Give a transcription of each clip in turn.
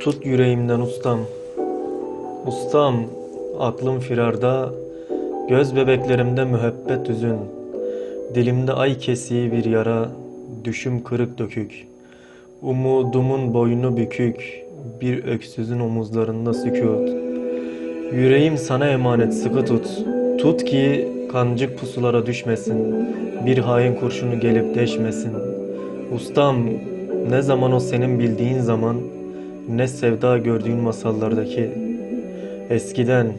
Tut yüreğimden ustam. Ustam, aklım firarda, göz bebeklerimde müebbet üzün. Dilimde ay kesiği bir yara, düşüm kırık dökük. Umudumun boynu bükük, bir öksüzün omuzlarında sükut. Yüreğim sana emanet sıkı tut. Tut ki kancık pusulara düşmesin. Bir hain kurşunu gelip deşmesin. Ustam ne zaman o senin bildiğin zaman ne sevda gördüğün masallardaki. Eskiden,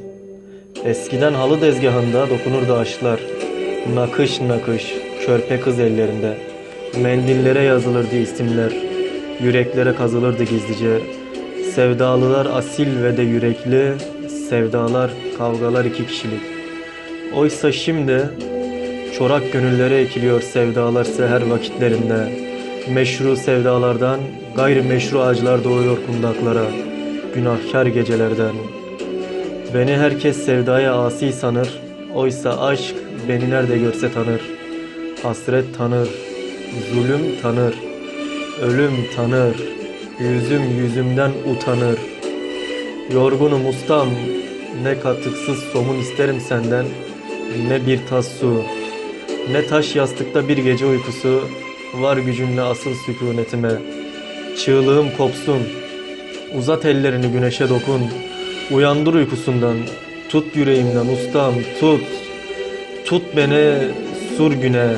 eskiden halı dezgahında dokunurdu aşklar. Nakış nakış, körpe kız ellerinde. Mendillere yazılırdı isimler. Yüreklere kazılırdı gizlice. Sevdalılar asil ve de yürekli, sevdalar, kavgalar iki kişilik. Oysa şimdi çorak gönüllere ekiliyor sevdalar seher vakitlerinde. Meşru sevdalardan gayrimeşru ağaçlar doğuyor kundaklara, günahkar gecelerden. Beni herkes sevdaya asi sanır, oysa aşk beni nerede görse tanır. Hasret tanır, zulüm tanır, ölüm tanır, yüzüm yüzümden utanır. Yorgunum ustam, ne katıksız somun isterim senden, ne bir tas su, ne taş yastıkta bir gece uykusu, var gücünle asıl sükunetime. Çığlığım kopsun, uzat ellerini güneşe dokun, uyandır uykusundan, tut yüreğimden ustam, tut, tut beni sur güne,